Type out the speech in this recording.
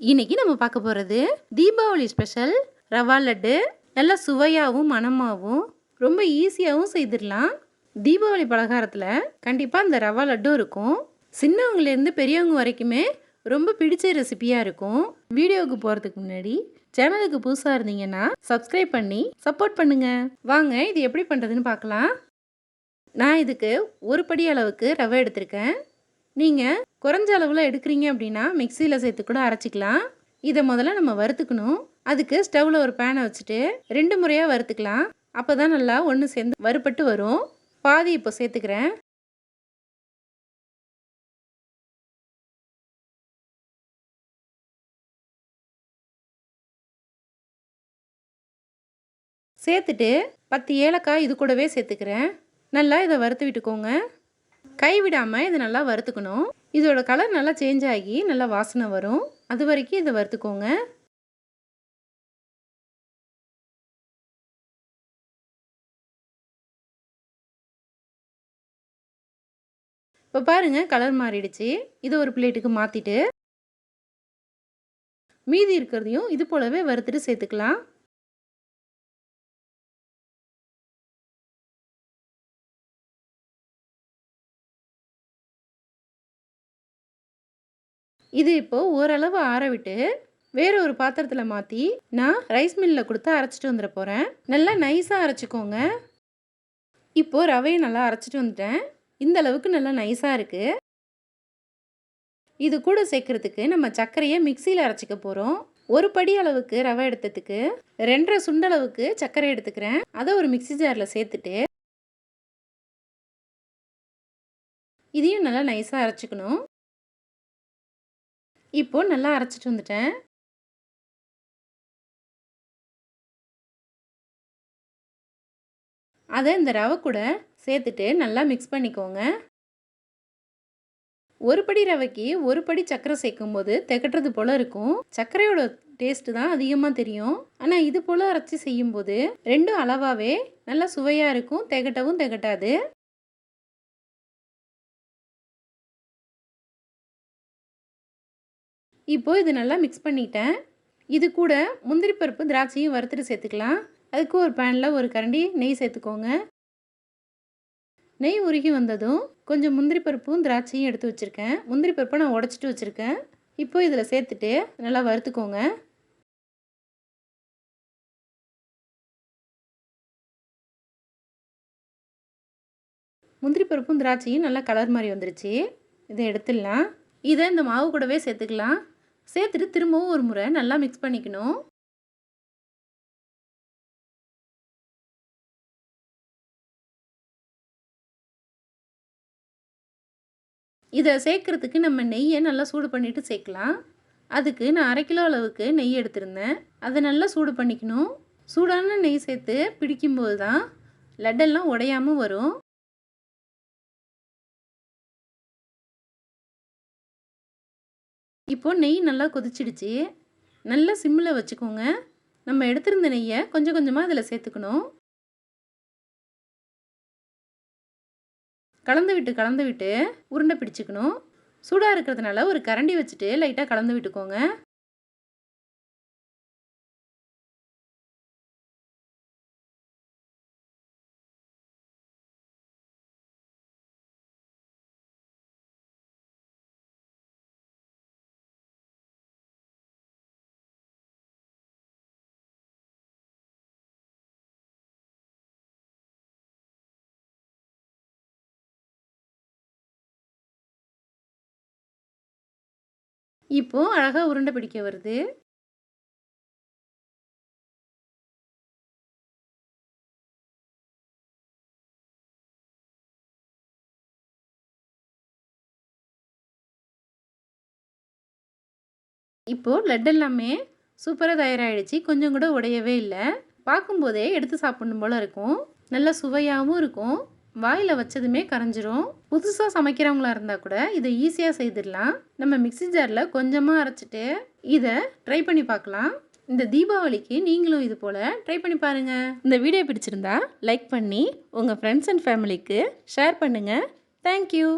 இன்னைக்கு நம்ம பார்க்க போகிறது தீபாவளி ஸ்பெஷல் ரவா லட்டு நல்லா சுவையாகவும் மணமாகவும் ரொம்ப ஈஸியாகவும் செய்திடலாம். தீபாவளி பலகாரத்தில் கண்டிப்பாக இந்த ரவா லட்டும் இருக்கும். சின்னவங்கலேருந்து பெரியவங்க வரைக்குமே ரொம்ப பிடிச்ச ரெசிபியாக இருக்கும். வீடியோவுக்கு போகிறதுக்கு முன்னாடி சேனலுக்கு புதுசாக இருந்தீங்கன்னா சப்ஸ்கிரைப் பண்ணி சப்போர்ட் பண்ணுங்கள் வாங்க இது எப்படி பண்ணுறதுன்னு பார்க்கலாம். நான் இதுக்கு ஒரு படி அளவுக்கு ரவை எடுத்திருக்கேன். நீங்கள் குறைஞ்ச அளவில் எடுக்கிறீங்க அப்படின்னா மிக்சியில் சேர்த்து கூட அரைச்சிக்கலாம். இதை முதல்ல நம்ம வறுத்துக்கணும். அதுக்கு ஸ்டவ்வில் ஒரு பேனை வச்சுட்டு ரெண்டு முறையாக வறுத்துக்கலாம். அப்போ தான் நல்லா ஒன்று சேர்ந்து வறுப்பட்டு வரும். பாதி இப்போ சேர்த்துக்கிறேன். சேர்த்துட்டு பத்து ஏலக்காய் இது கூடவே சேர்த்துக்கிறேன். நல்லா இதை வறுத்து விட்டுக்கோங்க. கைவிடாமல் இதை நல்லா வறுத்துக்கணும். இதோட கலர் நல்லா சேஞ்ச் ஆகி நல்லா வாசனை வரும். அது வரைக்கும் இதை வறுத்துக்கோங்க. இப்போ பாருங்கள் கலர் மாறிடுச்சு. இதை ஒரு பிளேட்டுக்கு மாற்றிட்டு மீதி இருக்கிறதையும் இது போலவே வறுத்துட்டு சேர்த்துக்கலாம். இது இப்போது ஓரளவு ஆற விட்டு வேற ஒரு பாத்திரத்தில் மாற்றி நான் ரைஸ் மில்லில் கொடுத்து அரைச்சிட்டு வந்துட போகிறேன் நல்லா நைஸாக அரைச்சிக்கோங்க. இப்போது ரவையை நல்லா அரைச்சிட்டு வந்துட்டேன். இந்த அளவுக்கு நல்லா நைஸாக இருக்குது இது கூட சேர்க்குறதுக்கு நம்ம சர்க்கரையை மிக்சியில் அரைச்சிக்க போகிறோம் ஒரு படி அளவுக்கு ரவை எடுத்ததுக்கு ரெண்டரை சுண்டளவுக்கு சர்க்கரை எடுத்துக்கிறேன். அதை ஒரு மிக்சி ஜாரில் சேர்த்துட்டு இதையும் நல்லா நைஸாக அரைச்சிக்கணும். இப்போ நல்லா அரைச்சிட்டு வந்துட்டேன். அதை இந்த ரவை கூட சேர்த்துட்டு நல்லா மிக்ஸ் பண்ணிக்கோங்க. ஒரு படி ரவைக்கு ஒரு படி சர்க்கரை சேர்க்கும் போது திகட்டுறது போல் இருக்கும். சர்க்கரையோட டேஸ்ட்டு தான் அதிகமாக தெரியும். ஆனால் இது போல் அரைச்சி செய்யும்போது ரெண்டும் அளவாகவே நல்லா சுவையாக இருக்கும் திகட்டவும் திகட்டாது. இப்போது இது நல்லா மிக்ஸ் பண்ணிட்டேன். இது கூட முந்திரி பருப்பு திராட்சையும் வறுத்துட்டு சேர்த்துக்கலாம். அதுக்கு ஒரு பேனில் ஒரு கரண்டி நெய் சேர்த்துக்கோங்க. நெய் உருகி வந்ததும் கொஞ்சம் முந்திரி பருப்பும் திராட்சையும் எடுத்து வச்சுருக்கேன். முந்திரி பருப்பை நான் உடச்சிட்டு வச்சுருக்கேன். இப்போ இதில் சேர்த்துட்டு நல்லா வறுத்துக்கோங்க. முந்திரி பருப்பும் திராட்சையும் நல்லா கலர் மாதிரி வந்துருச்சு. இதை எடுத்துடலாம். இதை இந்த மாவு கூடவே சேர்த்துக்கலாம். சேர்த்துட்டு திரும்பவும் ஒரு முறை நல்லா மிக்ஸ் பண்ணிக்கணும். இதை சேர்க்குறதுக்கு நம்ம நெய்யை நல்லா சூடு பண்ணிவிட்டு சேர்க்கலாம். அதுக்கு நான் அரை கிலோ அளவுக்கு நெய் எடுத்திருந்தேன். அதை நல்லா சூடு பண்ணிக்கணும். சூடான நெய் சேர்த்து பிடிக்கும்போது தான் லட்டெல்லாம் உடையாமல் வரும். இப்போது நெய் நல்லா கொதிச்சிடுச்சு. நல்லா சிம்மில் வச்சுக்கோங்க. நம்ம எடுத்திருந்த நெய்யை கொஞ்சம் கொஞ்சமாக அதில் சேர்த்துக்கணும். கலந்து விட்டு கலந்து விட்டு உருண்டை பிடிச்சிக்கணும். சூடாக இருக்கிறதுனால ஒரு கரண்டி வச்சுட்டு லைட்டாக கலந்து விட்டுக்கோங்க. இப்போ அழகாக உருண்டை பிடிக்க வருது. இப்போது லட்டு எல்லாமே சூப்பராக தயாராகிடுச்சு கொஞ்சம் கூட உடையவே இல்லை. பார்க்கும்போதே எடுத்து சாப்பிடணும் போல் இருக்கும். நல்ல சுவையாகவும் இருக்கும். வாயில் வச்சதுமே கரைஞ்சிரும். புதுசாக சமைக்கிறவங்களா இருந்தால் கூட இதை ஈஸியாக செய்திடலாம். நம்ம மிக்சி ஜாரில் கொஞ்சமாக அரைச்சிட்டு இதை ட்ரை பண்ணி பார்க்கலாம். இந்த தீபாவளிக்கு நீங்களும் இது போல் ட்ரை பண்ணி பாருங்கள் இந்த வீடியோ பிடிச்சிருந்தா லைக் பண்ணி உங்கள் ஃப்ரெண்ட்ஸ் அண்ட் ஃபேமிலிக்கு ஷேர் பண்ணுங்கள் தேங்க்யூ